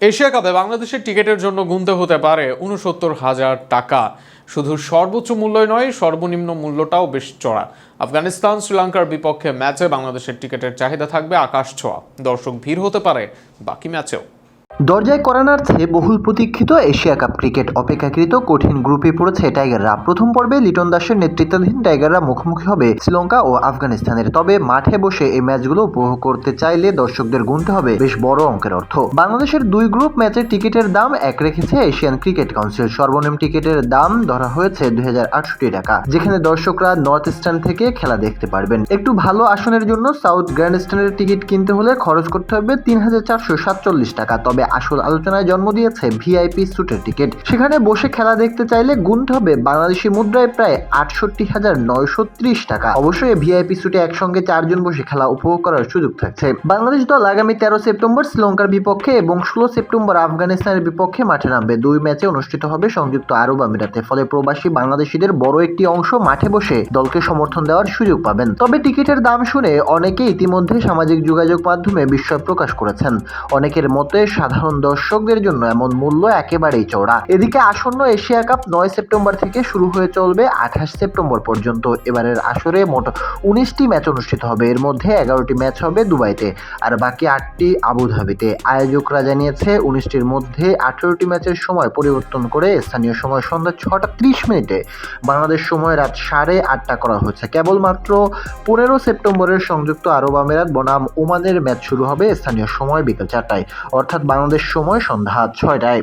Asia কাপে বাংলাদেশের টিকিটের জন্য গুনতে হতে পারে উনসত্তর হাজার টাকা। শুধু সর্বোচ্চ মূল্যই নয়, সর্বনিম্ন মূল্যটাও বেশ চড়া। আফগানিস্তান, শ্রীলঙ্কার বিপক্ষে ম্যাচে বাংলাদেশের টিকিটের চাহিদা থাকবে আকাশ ছোঁয়া। দর্শক ভিড় হতে পারে বাকি ম্যাচেও। দরজায় করানার্থে বহুল প্রতীক্ষিত এশিয়া কাপ ক্রিকেট। অপেক্ষাকৃত কঠিন গ্রুপে পড়েছে টাইগাররা। প্রথম পর্বে লিটন দাসের নেতৃত্বাধীন টাইগাররা মুখোমুখি হবে শ্রীলঙ্কা ও আফগানিস্তানের। তবে মাঠে বসে এই ম্যাচগুলো উপভোগ করতে চাইলে দর্শকদের গুনতে হবে বেশ বড় অঙ্কের অর্থ। বাংলাদেশের দুই গ্রুপ ম্যাচের টিকিটের দাম এক রেখেছে এশিয়ান ক্রিকেট কাউন্সিল। সর্বনিম্ন টিকিটের দাম ধরা হয়েছে দুই হাজার আটষট্টি টাকা, যেখানে দর্শকরা নর্থ ইস্টার্ন থেকে খেলা দেখতে পারবেন। একটু ভালো আসনের জন্য সাউথ গ্র্যান্ড স্ট্যান্ডের টিকিট কিনতে হলে খরচ করতে হবে তিন হাজার চারশো সাতচল্লিশ টাকা। তবে আসল আলোচনায় জন্ম দিয়েছে ভিআইপি স্যুটের টিকিট। সেখানে বসে খেলা দেখতে চাইলে গুনতে হবে বাংলাদেশি মুদ্রায় প্রায় আটষট্টি হাজার নয়শো ত্রিশ টাকা। অবশ্যই ভিআইপি স্যুটে একসঙ্গে চারজন বসে খেলা উপভোগ করার সুযোগ থাকছে। বাংলাদেশ দল আগামী তেরো সেপ্টেম্বর শ্রীলঙ্কার বিপক্ষে এবং ষোলো সেপ্টেম্বর আফগানিস্তানের বিপক্ষে মাঠে নামবে। দুই ম্যাচে অনুষ্ঠিত হবে সংযুক্ত আরব আমিরাতে। ফলে প্রবাসী বাংলাদেশিদের বড় একটি অংশ মাঠে বসে দলকে সমর্থন দেওয়ার সুযোগ পাবেন। তবে টিকিটের দাম শুনে অনেকে ইতিমধ্যে সামাজিক যোগাযোগ মাধ্যমে বিস্ময় প্রকাশ করেছেন। অনেকের মতে সাধারণ দর্শকদের জন্য এমন মূল্য একেবারেই চওড়া। এদিকে আসন্ন এশিয়া কাপ নয় সেপ্টেম্বর থেকে শুরু হয়ে চলবে আঠাশ সেপ্টেম্বর পর্যন্ত। এবারের আসরে মোট উনিশটি ম্যাচ অনুষ্ঠিত হবে। এর মধ্যে এগারোটি ম্যাচ হবে দুবাইতে আর বাকি আটটি আবুধাবিতে। আয়োজকরা জানিয়েছে, উনিশটির মধ্যে আঠেরোটি ম্যাচের সময় পরিবর্তন করে স্থানীয় সময় সন্ধ্যা ছটা ত্রিশ মিনিটে বাংলাদেশ সময় রাত সাড়ে আটটা করা হয়েছে। কেবলমাত্র পনেরো সেপ্টেম্বরের সংযুক্ত আরব আমিরাত বনাম ওমানের ম্যাচ শুরু হবে স্থানীয় সময় বিকেল চারটায়। অর্থাৎ বাংলাদেশ সময় সন্ধ্যা ছয়টায়।